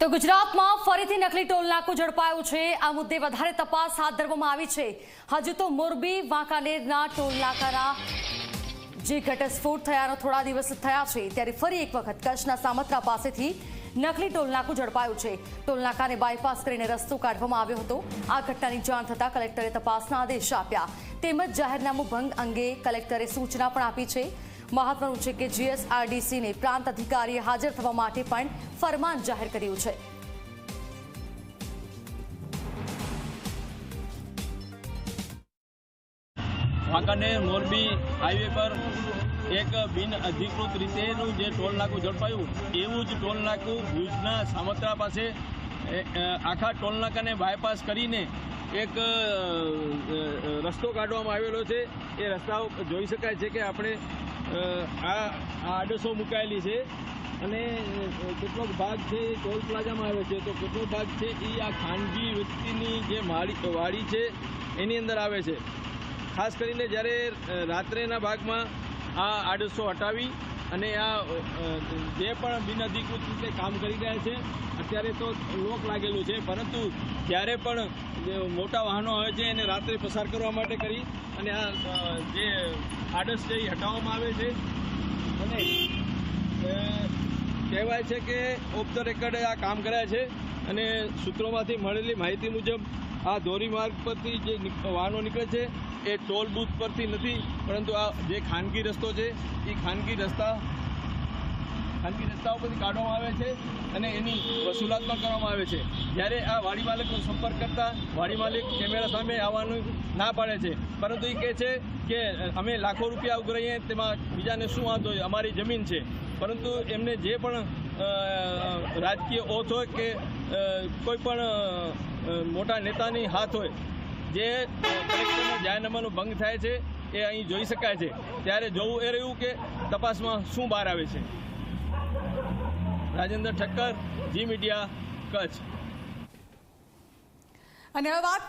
તો ગુજરાતમાં ફરીથી નકલી ટોલનાકું ઝડપાયું છે. આ મુદ્દે વધારે તપાસ હાથ ધરવામાં આવી છે. હજુ તો મોરબી, વાંકાનેરના ટોલનાકાના જે ઘટસ્ફોટ થયાનો થોડા દિવસ થયા છે. ત્યારે ફરી એક વખત કચ્છના સામત્રા પાસેથી નકલી ટોલનાકું ઝડપાયું છે. ટોલનાકાને બાયપાસ કરીને રસ્તો કાઢવામાં આવ્યો હતો. આ ઘટનાની જાણ થતાં કલેક્ટરે તપાસના આદેશ આપ્યા. તેમજ જાહેરનામું ભંગ અંગે કલેક્ટરે સૂચના પણ આપી છે. મહત્વનું છે કે જીએસઆરડીસીને પ્રાંત અધિકારીએ હાજર થવા માટે પણ ફરમાન જાહેર કર્યું છે. વાંકાનેર મોરબી હાઈવે પર એક બિન અધિકૃત રીતેનું જે ટોલ નાકું ઝડપાયું, એવું જ ટોલ નાકું ભુજના સામત્રા પાસે આખા ટોલ નાકાને બાયપાસ કરીને એક રસ્તો કાઢવામાં આવેલો છે. એ રસ્તાઓ જોઈ શકાય છે કે આપણે આ આડસો મુકાયેલી છે અને કેટલો ભાગ છે એ ટોલ પ્લાઝામાં આવે છે. તો કેટલો ભાગ છે એ આ ખાનગી વ્યક્તિની જે માળી વાડી છે, એની અંદર આવે છે. ખાસ કરીને જ્યારે રાત્રેના ભાગમાં આ આડસો હટાવી અને આ જે પણ બિનઅધિકૃત રીતે કામ કરી રહ્યા છે, અત્યારે તો લોક લાગેલું છે, પરંતુ જ્યારે પણ મોટા વાહનો આવે છે, એને રાત્રે પસાર કરવા માટે કરી અને આ જે આડસ છે, એ હટાવવામાં આવે છે. અને કહેવાય છે કે ઓફ ધ રેકર્ડ આ કામ કર્યા છે અને સૂત્રોમાંથી મળેલી માહિતી મુજબ આ ધોરીમાર્ગ પરથી જે વાહનો નીકળે છે, એ ટોલ બૂથ પરથી નથી, પરંતુ આ જે ખાનગી રસ્તો છે એ ખાનગી રસ્તા ખાનગી રસ્તાઓ પરથી કાઢવામાં આવે છે અને એની વસૂલાત પણ કરવામાં આવે છે. જ્યારે આ વાડી માલિકનો સંપર્ક કરતા વાડી માલિક કેમેરા સામે આવવાનું ના પાડે છે. પરંતુ એ કહે છે કે, અમે લાખો રૂપિયા ઉઘરાઈએ, તેમાં બીજાને શું વાંધો અમારી જમીન છે. પરંતુ એમને જે પણ રાજકીય ઓથ હોય કે કોઈ પણ મોટા નેતાની હાથ હોય, જે કલેક્ટરના જાહેરનામાનો ભંગ થાય છે, એ અહીં જોઈ શકાય છે. ત્યારે જોવું એ રહ્યું કે તપાસમાં શું બહાર આવે છે. રાજેન્દ્ર ઠક્કર જી મીડિયા કચ્છ. અને હવે વાત